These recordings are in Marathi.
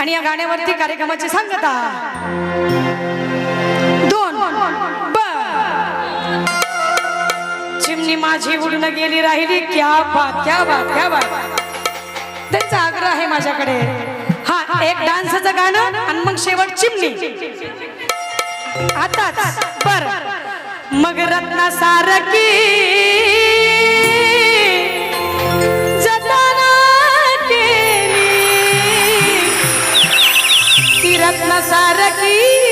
आणि या गाण्यावरती कार्यक्रमाची सांगता. दोन बर चिमणी माझी उडून गेली राहिली क्या बात क्या बात क्या बात. त्यांचा आग्रह आहे माझ्याकडे. हा एक डान्सचं गाणं आणि मग शेवट चिमणी. आताच बर. मग रत्ना सारखी रत्न सारकी।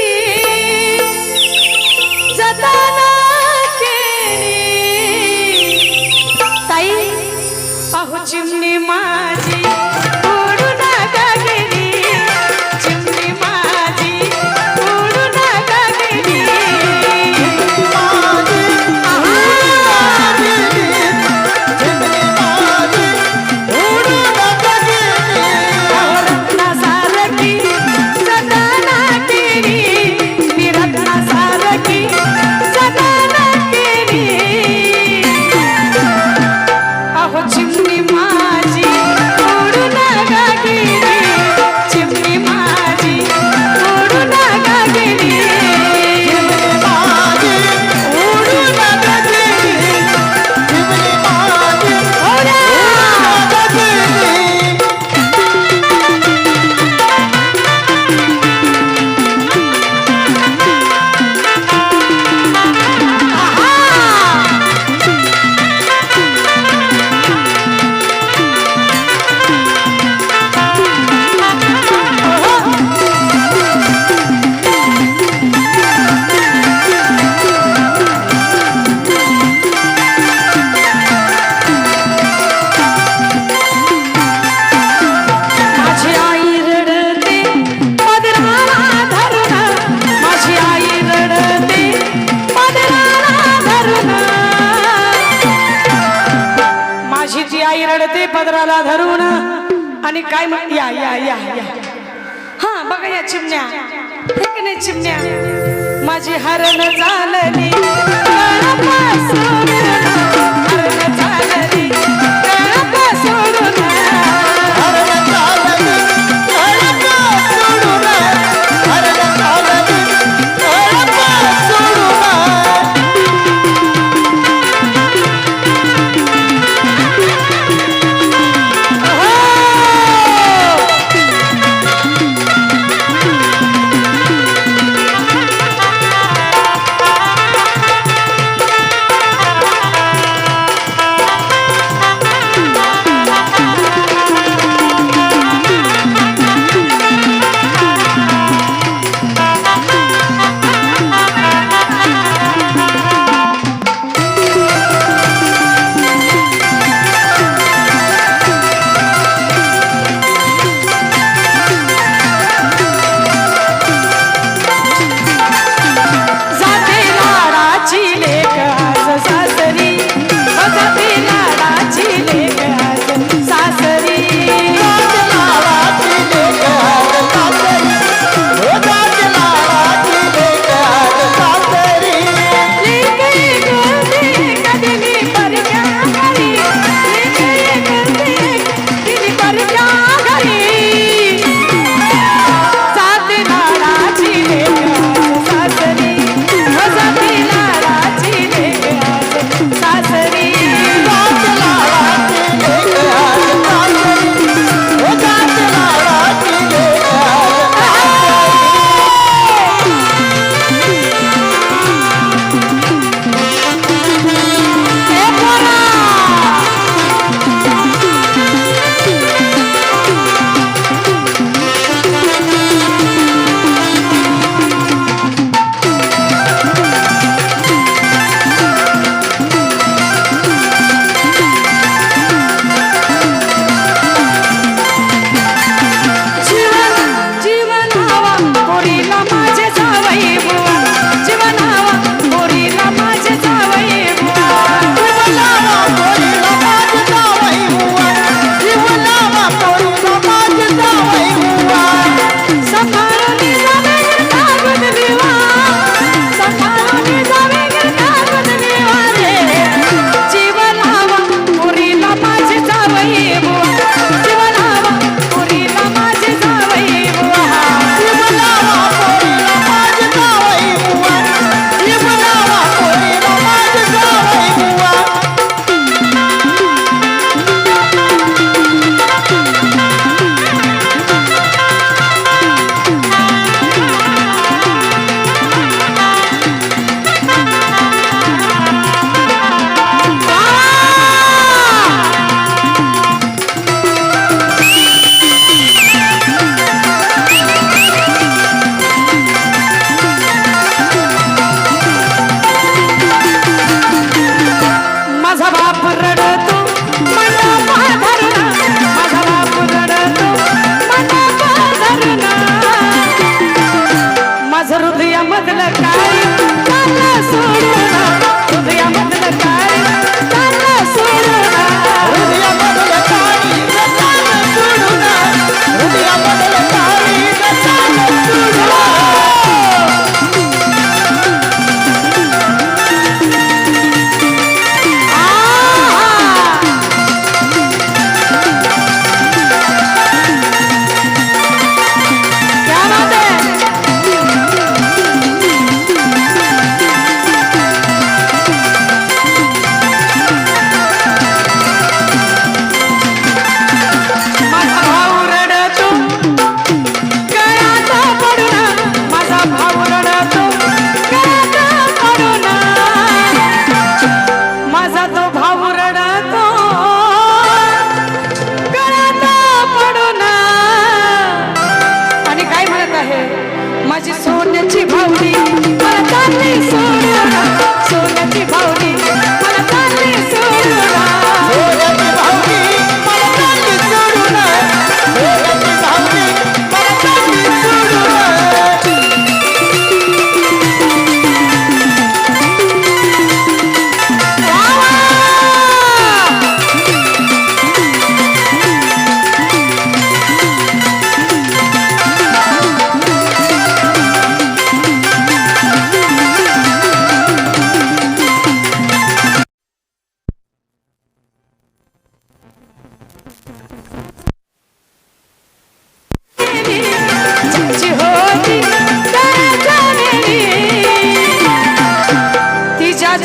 पदराला धरून आणि काय म्हण या या या या. हा बघा या चिमण्या. नाही चिमण्या? माझी हरण चालली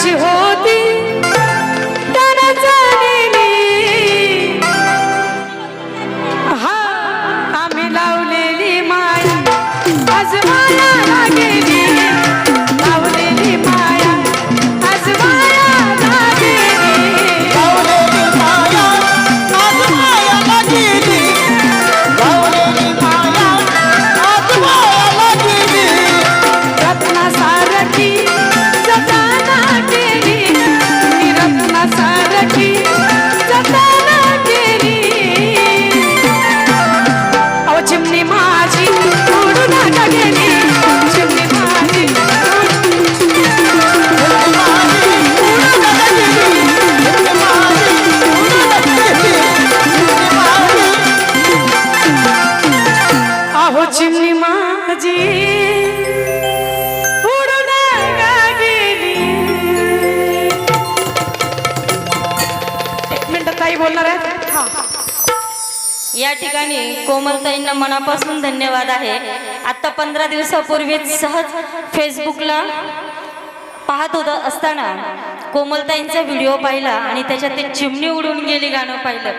you या ठिकाणी कोमलताईंना मनापासून धन्यवाद आहे. आता पंधरा दिवसापूर्वीच सहज फेसबुकला पाहत होत असताना कोमलताईंचा व्हिडिओ पाहिला आणि त्याच्यात ते चिमणी उडून गेली गाणं पाहिलं.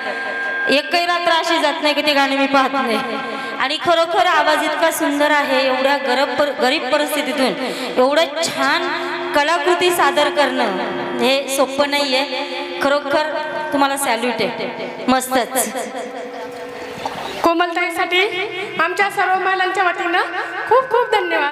एकही रात्र अशी जात नाही की ते गाणं मी पाहत नाही. आणि खरोखर आवाज इतका सुंदर आहे एवढ्या गरब पर गरीब परिस्थितीतून एवढं छान कलाकृती सादर करणं हे सोपं नाही आहे खरोखर तुम्हाला सॅल्यूट आहे. मस्तच. कोमलताईसाठी आमच्या सर्व महिलांच्या वतीनं खूप खूप धन्यवाद.